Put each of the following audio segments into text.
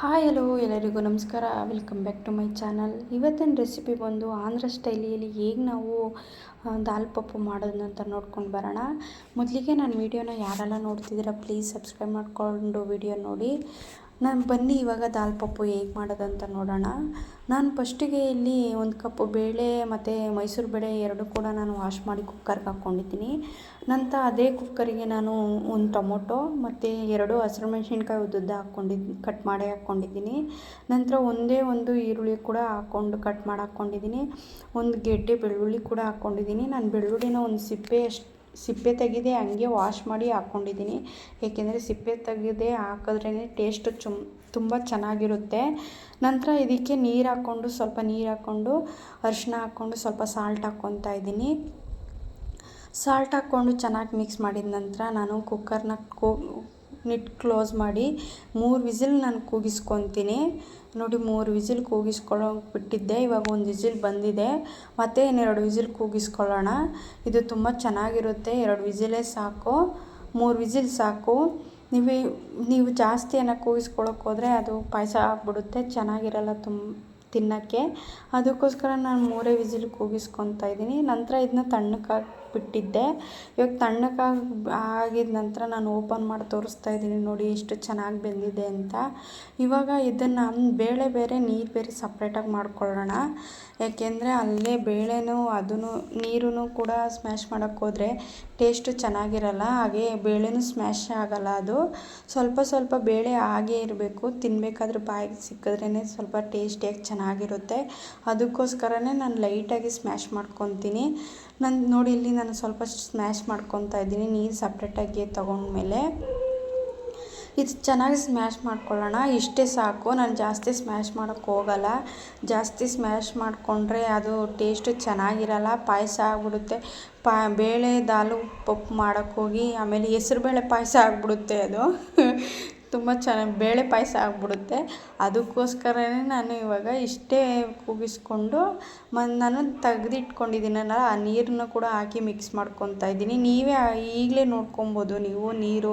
Hi, hello, ಎಲ್ಲರಿಗೂ ನಮಸ್ಕಾರ. Welcome back to my channel ಇವತ್ತಿನ ರೆಸಿಪಿ ಬಂದು ಆಂಧ್ರ ಸ್ಟೈಲಿಯಲ್ಲಿ ಹೇಗೆ ನಾವು ದಾಲ್ ಪಪ್ಪು ಮಾಡೋದು ಅಂತ ನೋಡ್ಕೊಂಡು ಬರೋಣ. ಮೊದಲಿಗೆ ನಾನು ವೀಡಿಯೋನ ಯಾರೆಲ್ಲ ನೋಡ್ತಿದ್ದೀರಾ ಪ್ಲೀಸ್ ಸಬ್ಸ್ಕ್ರೈಬ್ ಮಾಡಿಕೊಂಡು ವಿಡಿಯೋ ನೋಡಿ. ನಾನು ಬನ್ನಿ ಇವಾಗ ದಾಲ್ ಪಪ್ಪು ಹೇಗೆ ಮಾಡೋದಂತ ನೋಡೋಣ. ನಾನು ಫಸ್ಟಿಗೆ ಇಲ್ಲಿ ಒಂದು ಕಪ್ ಬೇಳೆ ಮತ್ತು ಮೈಸೂರು ಬೇಳೆ ಎರಡು ಕೂಡ ನಾನು ವಾಶ್ ಮಾಡಿ ಕುಕ್ಕರ್ಗೆ ಹಾಕ್ಕೊಂಡಿದ್ದೀನಿ. ನಂತರ ಅದೇ ಕುಕ್ಕರಿಗೆ ನಾನು ಒಂದು ಟೊಮೊಟೊ ಮತ್ತು ಎರಡು ಹಸಿರು ಮೆಣಸಿನ್ಕಾಯಿ ಉದ್ದುದ್ದ ಹಾಕ್ಕೊಂಡಿದ್ದು ಕಟ್ ಮಾಡಿ ಹಾಕ್ಕೊಂಡಿದ್ದೀನಿ. ನಂತರ ಒಂದೇ ಒಂದು ಈರುಳ್ಳಿ ಕೂಡ ಹಾಕ್ಕೊಂಡು ಕಟ್ ಮಾಡಿ ಹಾಕ್ಕೊಂಡಿದ್ದೀನಿ. ಒಂದು ಗೆಡ್ಡೆ ಬೆಳ್ಳುಳ್ಳಿ ಕೂಡ ಹಾಕ್ಕೊಂಡಿದ್ದೀನಿ. ನಾನು ಬೆಳ್ಳುಳ್ಳಿನ ಒಂದು ಸಿಪ್ಪೆ ಅಷ್ಟು ಸಿಪ್ಪೆ ತೆಗೆದೇ ಹಂಗೆ ವಾಶ್ ಮಾಡಿ ಹಾಕ್ಕೊಂಡಿದ್ದೀನಿ ಏಕೆಂದರೆ ಸಿಪ್ಪೆ ತೆಗೆದೇ ಹಾಕಿದ್ರೇ ಟೇಸ್ಟ್ ಚುಮ್, ತುಂಬ ಚೆನ್ನಾಗಿರುತ್ತೆ. ನಂತರ ಇದಕ್ಕೆ ನೀರು ಹಾಕ್ಕೊಂಡು, ಸ್ವಲ್ಪ ನೀರು ಹಾಕ್ಕೊಂಡು ಅರಿಶಿನ ಹಾಕ್ಕೊಂಡು, ಸ್ವಲ್ಪ ಸಾಲ್ಟ್ ಹಾಕ್ಕೊತಾ ಇದ್ದೀನಿ. ಸಾಲ್ಟ್ ಹಾಕ್ಕೊಂಡು ಚೆನ್ನಾಗಿ ಮಿಕ್ಸ್ ಮಾಡಿದ ನಂತರ ನಾನು ಕುಕ್ಕರ್ನ ಕೋ ನಿಟ್ ಕ್ಲೋಸ್ ಮಾಡಿ ಮೂರು ವಿಸಿಲ್ ನಾನು ಕೂಗಿಸ್ಕೊತೀನಿ. ನೋಡಿ, ಮೂರು ವಿಸಿಲ್ ಕೂಗಿಸ್ಕೊಳ್ಳೋಕೆ ಬಿಟ್ಟಿದ್ದೆ ಇವಾಗ ಒಂದು ವಿಸಿಲ್ ಬಂದಿದೆ. ಮತ್ತು ಇನ್ನೆರಡು ವಿಸಿಲ್ ಕೂಗಿಸ್ಕೊಳ್ಳೋಣ. ಇದು ತುಂಬ ಚೆನ್ನಾಗಿರುತ್ತೆ. ಎರಡು ವಿಸಿಲೇ ಸಾಕು. ಮೂರು ವಿಸಿಲ್ ಸಾಕು. ನೀವು ನೀವು ಜಾಸ್ತಿ ಏನೋ ಕೂಗಿಸ್ಕೊಳ್ಳೋಕೆ ಹೋದರೆ ಅದು ಪಾಯಸ ಆಗ್ಬಿಡುತ್ತೆ. ಚೆನ್ನಾಗಿರಲ್ಲ ತುಂಬ ತಿನ್ನೋಕ್ಕೆ. ಅದಕ್ಕೋಸ್ಕರ ನಾನು ಮೂರೇ ವಿಸಿಲ್ ಕೂಗಿಸ್ಕೊತಾ ಇದ್ದೀನಿ. ನಂತರ ಇದನ್ನ ತಣ್ಣಕ್ಕಾಗಿ ಬಿಟ್ಟಿದ್ದೆ ಇವಾಗ ತಣ್ಣಕ್ಕಾಗಿ ಆಗಿದ ನಂತರ ನಾನು ಓಪನ್ ಮಾಡಿ ತೋರಿಸ್ತಾ ಇದ್ದೀನಿ ನೋಡಿ ಎಷ್ಟು ಚೆನ್ನಾಗಿ ಬೆಂದಿದೆ ಅಂತ. ಇವಾಗ ಇದನ್ನು ಬೇಳೆ ಬೇರೆ, ನೀರು ಬೇರೆ ಸಪ್ರೇಟಾಗಿ ಮಾಡ್ಕೊಳ್ಳೋಣ. ಯಾಕೆಂದರೆ ಅಲ್ಲೇ ಬೇಳೆನೂ ಅದೂ ನೀರೂ ಕೂಡ ಸ್ಮ್ಯಾಶ್ ಮಾಡೋಕ್ಕೆ ಹೋದರೆ ಟೇಸ್ಟು ಚೆನ್ನಾಗಿರಲ್ಲ. ಹಾಗೆ ಬೇಳೆನೂ ಸ್ಮ್ಯಾಶ್ ಆಗಲ್ಲ ಅದು. ಸ್ವಲ್ಪ ಸ್ವಲ್ಪ ಬೇಳೆ ಹಾಗೇ ಇರಬೇಕು. ತಿನ್ನಬೇಕಾದ್ರೆ ಬಾಯಿಗೆ ಸಿಕ್ಕಿದ್ರೇ ಸ್ವಲ್ಪ ಟೇಸ್ಟಿಯಾಗಿ ಚೆನ್ನಾಗಿರುತ್ತೆ. ಅದಕ್ಕೋಸ್ಕರನೇ ನಾನು ಲೈಟಾಗಿ ಸ್ಮ್ಯಾಶ್ ಮಾಡ್ಕೊತೀನಿ. ನಾನು ನೋಡಿ ಇಲ್ಲಿ ನಾನು ಸ್ವಲ್ಪ ಸ್ಮ್ಯಾಶ್ ಮಾಡ್ಕೊತಾ ಇದ್ದೀನಿ ನೀರು ಸಪ್ರೇಟಾಗಿ ತೊಗೊಂಡ್ಮೇಲೆ. ಇದು ಚೆನ್ನಾಗಿ ಸ್ಮ್ಯಾಶ್ ಮಾಡ್ಕೊಳ್ಳೋಣ. ಇಷ್ಟೇ ಸಾಕು. ನಾನು ಜಾಸ್ತಿ ಸ್ಮ್ಯಾಶ್ ಮಾಡೋಕ್ಕೆ ಹೋಗಲ್ಲ. ಜಾಸ್ತಿ ಸ್ಮ್ಯಾಶ್ ಮಾಡಿಕೊಂಡ್ರೆ ಅದು ಟೇಸ್ಟು ಚೆನ್ನಾಗಿರಲ್ಲ. ಪಾಯಸ ಆಗ್ಬಿಡುತ್ತೆ. ಪಾ, ಬೇಳೆ ದಾಲು ಪಪ್ಪು ಮಾಡೋಕ್ಕೋಗಿ ಆಮೇಲೆ ಹೆಸ್ರುಬೇಳೆ ಪಾಯಸ ಆಗ್ಬಿಡುತ್ತೆ ಅದು. ತುಂಬ ಚೆನ್ನಾಗಿ ಬೇಳೆ ಪಾಯಸ ಆಗಿಬಿಡುತ್ತೆ. ಅದಕ್ಕೋಸ್ಕರವೇ ನಾನು ಇವಾಗ ಇಷ್ಟೇ ಕೂಗಿಸ್ಕೊಂಡು ಮ, ನಾನು ತೆಗ್ದಿಟ್ಕೊಂಡಿದ್ದೀನಲ್ಲ ಆ ನೀರನ್ನು ಕೂಡ ಹಾಕಿ ಮಿಕ್ಸ್ ಮಾಡ್ಕೊತಾ ಇದ್ದೀನಿ. ನೀವೇ ಈಗಲೇ ನೋಡ್ಕೊಬೋದು ನೀವು ನೀರು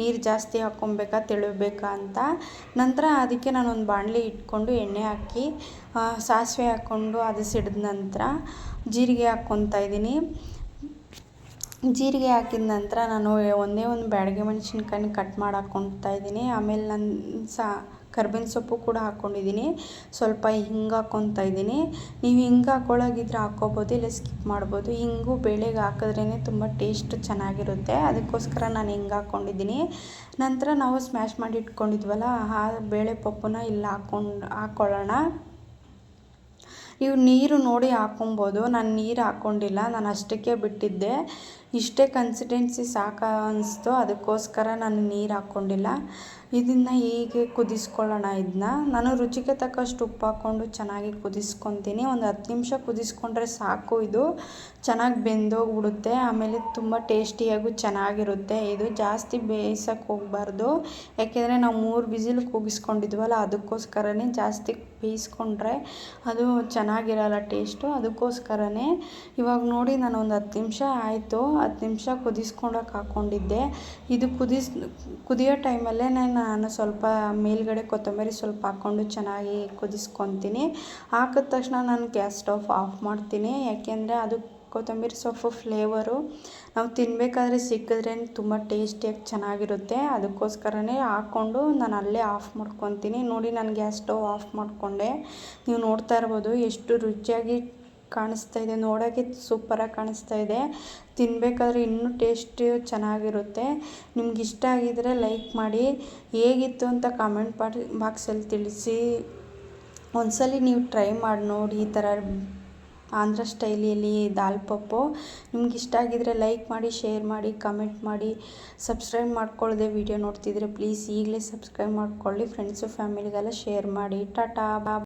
ನೀರು ಜಾಸ್ತಿ ಹಾಕ್ಕೊಬೇಕಾ, ತೆಳುಬೇಕಾ ಅಂತ. ನಂತರ ಅದಕ್ಕೆ ನಾನು ಒಂದು ಬಾಣಲಿ ಇಟ್ಕೊಂಡು ಎಣ್ಣೆ ಹಾಕಿ ಸಾಸಿವೆ ಹಾಕ್ಕೊಂಡು ಅದು ಸಿಡಿದ ನಂತರ ಜೀರಿಗೆ ಹಾಕ್ಕೊತಾ ಇದ್ದೀನಿ. ಜೀರಿಗೆ ಹಾಕಿದ ನಂತರ ನಾನು ಒಂದೇ ಒಂದು ಬ್ಯಾಡಗಿ ಮೆಣಸಿನ್ಕಾಯಿನ ಕಟ್ ಮಾಡಿ ಹಾಕ್ಕೊಳ್ತಾ ಇದ್ದೀನಿ. ಆಮೇಲೆ ನಾನು ಸಾ ಕರ್ಬೇವಿನ ಸೊಪ್ಪು ಕೂಡ ಹಾಕ್ಕೊಂಡಿದ್ದೀನಿ. ಸ್ವಲ್ಪ ಹಿಂಗೆ ಹಾಕ್ಕೊತಾ ಇದ್ದೀನಿ. ನೀವು ಹಿಂಗೆ ಹಾಕ್ಕೊಳ್ಳೋಗಿದ್ರೆ ಹಾಕ್ಕೋಬೋದು, ಇಲ್ಲ ಸ್ಕಿಪ್ ಮಾಡ್ಬೋದು. ಹಿಂಗು ಬೇಳೆಗೆ ಹಾಕಿದ್ರೇ ತುಂಬ ಟೇಸ್ಟ್ ಚೆನ್ನಾಗಿರುತ್ತೆ. ಅದಕ್ಕೋಸ್ಕರ ನಾನು ಹಿಂಗೆ ಹಾಕ್ಕೊಂಡಿದ್ದೀನಿ. ನಂತರ ನಾವು ಸ್ಮ್ಯಾಶ್ ಮಾಡಿ ಇಟ್ಕೊಂಡಿದ್ವಲ್ಲ, ಆ ಬೇಳೆ ಪಪ್ಪುನ ಇಲ್ಲಿ ಹಾಕ್ಕೊಂಡು ಹಾಕ್ಕೊಳ್ಳೋಣ ನೀವು ನೀರು ನೋಡಿ ಹಾಕ್ಕೊಬೋದು ನಾನು ನೀರು ಹಾಕ್ಕೊಂಡಿಲ್ಲ ನಾನು ಅಷ್ಟಕ್ಕೆ ಬಿಟ್ಟಿದ್ದೆ. ಇಷ್ಟೇ ಕನ್ಸಿಸ್ಟೆನ್ಸಿ ಸಾಕು ಅನ್ನಿಸ್ತು ಅದಕ್ಕೋಸ್ಕರ ನಾನು ನೀರು ಹಾಕ್ಕೊಂಡಿಲ್ಲ ಇದನ್ನು ಹೀಗೆ ಕುದಿಸ್ಕೊಳ್ಳೋಣ ಇದನ್ನ ನಾನು ರುಚಿಗೆ ತಕ್ಕಷ್ಟು ಉಪ್ಪು ಹಾಕ್ಕೊಂಡು ಚೆನ್ನಾಗಿ ಕುದಿಸ್ಕೊತೀನಿ. ಒಂದು ಹತ್ತು ನಿಮಿಷ ಕುದಿಸ್ಕೊಂಡ್ರೆ ಸಾಕು ಇದು. ಚೆನ್ನಾಗಿ ಬೆಂದೋಗ್ಬಿಡುತ್ತೆ. ಆಮೇಲೆ ತುಂಬ ಟೇಸ್ಟಿಯಾಗೂ ಚೆನ್ನಾಗಿರುತ್ತೆ ಇದು. ಜಾಸ್ತಿ ಬೇಯಿಸೋಕ್ಕೆ ಹೋಗಬಾರ್ದು. ಯಾಕೆಂದರೆ ನಾವು ಮೂರು ಬಿಸಿಲು ಕೂಗಿಸ್ಕೊಂಡಿದ್ವಲ್ಲ, ಅದಕ್ಕೋಸ್ಕರನೇ ಜಾಸ್ತಿ ಬೇಯಿಸ್ಕೊಂಡ್ರೆ ಅದು ಚೆನ್ನಾಗಿರಲ್ಲ ಟೇಸ್ಟು. ಅದಕ್ಕೋಸ್ಕರನೇ ಇವಾಗ ನೋಡಿ ನಾನು ಒಂದು ಹತ್ತು ನಿಮಿಷ ಆಯಿತು. ಹತ್ತು ನಿಮಿಷ ಕುದಿಸ್ಕೊಂಡೋಕೆ ಹಾಕ್ಕೊಂಡಿದ್ದೆ ಇದು ಕುದಿಸ್, ಕುದಿಯೋ ಟೈಮಲ್ಲೇ ನಾನು ಸ್ವಲ್ಪ ಮೇಲ್ಗಡೆ ಕೊತ್ತಂಬರಿ ಸ್ವಲ್ಪ ಹಾಕ್ಕೊಂಡು ಚೆನ್ನಾಗಿ ಕುದಿಸ್ಕೊತೀನಿ. ಹಾಕಿದ ತಕ್ಷಣ ನಾನು ಗ್ಯಾಸ್ ಸ್ಟವ್ ಆಫ್ ಮಾಡ್ತೀನಿ. ಯಾಕೆಂದರೆ ಅದು ಕೊತ್ತಂಬರಿ ಸೊಪ್ಪು ಫ್ಲೇವರು ನಾವು ತಿನ್ನಬೇಕಾದ್ರೆ ಸಿಕ್ಕಿದ್ರೆ ತುಂಬ ಟೇಸ್ಟಿಯಾಗಿ ಚೆನ್ನಾಗಿರುತ್ತೆ. ಅದಕ್ಕೋಸ್ಕರನೇ ಹಾಕ್ಕೊಂಡು ನಾನು ಅಲ್ಲೇ ಆಫ್ ಮಾಡ್ಕೊತೀನಿ. ನೋಡಿ, ನಾನು ಗ್ಯಾಸ್ ಸ್ಟವ್ ಆಫ್ ಮಾಡಿಕೊಂಡೆ. ನೀವು ನೋಡ್ತಾ ಇರ್ಬೋದು, ಎಷ್ಟು ರುಚಿಯಾಗಿ ಕಾಣಿಸ್ತಾ ಇದೆ. ನೋಡೋಕ್ಕೆ ಸೂಪರಾಗಿ ಕಾಣಿಸ್ತಾ ಇದೆ. ತಿನ್ನಬೇಕಾದ್ರೆ ಇನ್ನೂ ಟೇಸ್ಟ್ ಚೆನ್ನಾಗಿರುತ್ತೆ. ನಿಮ್ಗೆ ಇಷ್ಟ ಆಗಿದ್ರೆ ಲೈಕ್ ಮಾಡಿ. ಹೇಗಿತ್ತು ಅಂತ ಕಾಮೆಂಟ್ ಬಾಕ್ಸಲ್ಲಿ ತಿಳಿಸಿ. ಒಂದ್ಸಲಿ ನೀವು ಟ್ರೈ ಮಾಡಿ ನೋಡಿ, ಈ ಥರ ಆಂಧ್ರ ಸ್ಟೈಲಿಯಲ್ಲಿ ದಾಲ್ ಪಪ್ಪು. ನಿಮ್ಗೆ ಇಷ್ಟ ಆಗಿದರೆ ಲೈಕ್ ಮಾಡಿ, ಶೇರ್ ಮಾಡಿ, ಕಮೆಂಟ್ ಮಾಡಿ, ಸಬ್ಸ್ಕ್ರೈಬ್ ಮಾಡ್ಕೊಳ್ಳದೆ ವಿಡಿಯೋ ನೋಡ್ತಿದ್ರೆ ಪ್ಲೀಸ್ ಈಗಲೇ ಸಬ್ಸ್ಕ್ರೈಬ್ ಮಾಡ್ಕೊಳ್ಳಿ. ಫ್ರೆಂಡ್ಸು ಫ್ಯಾಮಿಲಿಗೆಲ್ಲ ಶೇರ್ ಮಾಡಿ. ಟಾಟಾ ಬಾ